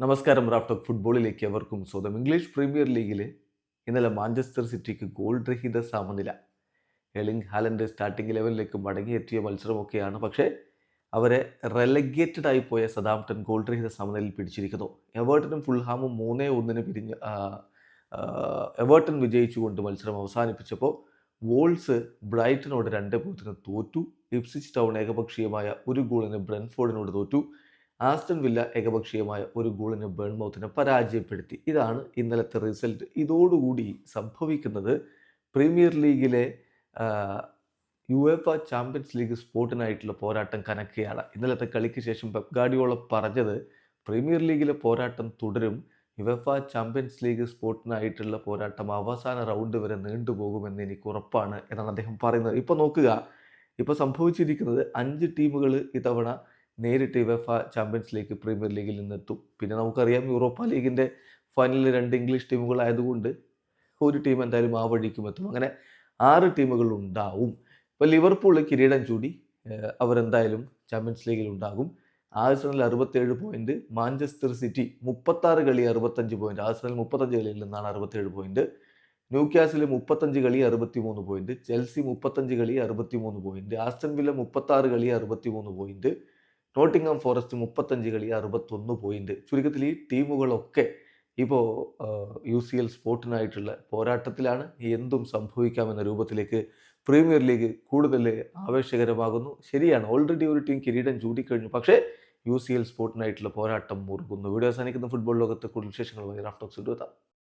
നമസ്കാരം റാഫ്റ്റോക്ക് ഫുട്ബോളിലേക്ക് എവർക്കും സ്വന്തം ഇംഗ്ലീഷ് പ്രീമിയർ ലീഗിലെ ഇന്നലെ മാഞ്ചസ്റ്റർ സിറ്റിക്ക് ഗോൾ രഹിത സമനില. എളിംഗ് ഹാലന്റെ സ്റ്റാർട്ടിംഗ് ലെവലിലേക്ക് മടങ്ങിയെത്തിയ മത്സരമൊക്കെയാണ്. പക്ഷേ അവരെ റെലഗേറ്റഡ് ആയി പോയ സദാംപ്ടൺ ഗോൾ രഹിത സമനിലയിൽ പിടിച്ചിരിക്കുന്നു. എവേർട്ടനും ഫുൾഹാമും മൂന്നേ ഒന്നിന് പിരിഞ്ഞ് എവേർട്ടൺ വിജയിച്ചുകൊണ്ട് മത്സരം അവസാനിപ്പിച്ചപ്പോൾ വോൾസ് ബ്രൈറ്റനോട് രണ്ട് പൂജ്യത്തിന് തോറ്റു. ഇപ്സിച്ച് ടൗൺ ഏകപക്ഷീയമായ ഒരു ഗോളിന് ബ്രൻഫോർഡിനോട് തോറ്റു. ആസ്റ്റൺ വില്ല ഏകപക്ഷീയമായ ഒരു ഗോളിന് ബേൺമൗത്തിനെ പരാജയപ്പെടുത്തി. ഇതാണ് ഇന്നലത്തെ റിസൾട്ട്. ഇതോടുകൂടി സംഭവിക്കുന്നത് പ്രീമിയർ ലീഗിലെ യു എഫ് ചാമ്പ്യൻസ് ലീഗ് സ്പോർട്ടിനായിട്ടുള്ള പോരാട്ടം കനക്കുകയാണ്. ഇന്നലത്തെ കളിക്ക് ശേഷം പെപ് ഗാഡിയോള പറഞ്ഞത് പ്രീമിയർ ലീഗിലെ പോരാട്ടം തുടരും യുവഫ ചാമ്പ്യൻസ് ലീഗ് സ്പോർട്ടിനായിട്ടുള്ള പോരാട്ടം അവസാന റൗണ്ട് വരെ നീണ്ടുപോകുമെന്ന് എനിക്ക് ഉറപ്പാണ് എന്നാണ് അദ്ദേഹം പറയുന്നത്. ഇപ്പോൾ നോക്കുക. ഇപ്പോൾ സംഭവിച്ചിരിക്കുന്നത് അഞ്ച് ടീമുകൾ ഇത്തവണ നേരിട്ട് യുവഫ ചാമ്പ്യൻസ് ലീഗ് പ്രീമിയർ ലീഗിൽ നിന്നെത്തും. പിന്നെ നമുക്കറിയാം യൂറോപ്പ ലീഗിന്റെ ഫൈനലിൽ രണ്ട് ഇംഗ്ലീഷ് ടീമുകളായതുകൊണ്ട് ഒരു ടീം എന്തായാലും ആ വഴിക്കും എത്തും. അങ്ങനെ ആറ് ടീമുകൾ ഉണ്ടാവും. ഇപ്പോൾ ലിവർപൂൾ കിരീടം ചൂടി അവരെന്തായാലും ചാമ്പ്യൻസ് ലീഗിൽ ഉണ്ടാകും. ആഴ്സണൽ അറുപത്തേഴ് പോയിന്റ് മാഞ്ചസ്റ്റർ സിറ്റി മുപ്പത്താറ് കളി അറുപത്തഞ്ച് പോയിന്റ് ആഴ്സണൽ മുപ്പത്തഞ്ച് കളിയിൽ നിന്നാണ് അറുപത്തേഴ് പോയിന്റ് ന്യൂക്യാസിൽ മുപ്പത്തഞ്ച് കളി അറുപത്തിമൂന്ന് പോയിന്റ് ചെൽസി മുപ്പത്തഞ്ച് കളി അറുപത്തിമൂന്ന് പോയിന്റ് ആസ്റ്റൺ വില്ല മുപ്പത്താറ് കളി അറുപത്തിമൂന്ന് പോയിന്റ് നോട്ടിംഗം ഫോറസ്റ്റ് മുപ്പത്തഞ്ച് കളി അറുപത്തൊന്ന് പോയിന്റ്. ചുരുക്കത്തിൽ ഈ ടീമുകളൊക്കെ ഇപ്പോൾ യു സി എൽ സ്പോർട്ടിനായിട്ടുള്ള പോരാട്ടത്തിലാണ് എന്തും സംഭവിക്കാമെന്ന രൂപത്തിലേക്ക് പ്രീമിയർ ലീഗ് കൂടുതൽ ആവേശകരമാകുന്നു. ശരിയാണ് ഓൾറെഡി ഒരു ടീം കിരീടം ചൂടിക്കഴിഞ്ഞു പക്ഷേ യു സി എൽ സ്പോർട്ടിനായിട്ടുള്ള പോരാട്ടം മുറുകുന്നു. വീഡിയോ അവസാനിക്കുന്ന ഫുട്ബോൾ ലോകത്തെ കൂടുതൽ വിശേഷങ്ങളുമായി റാഫ്റ്റോക്സ് എത്താം.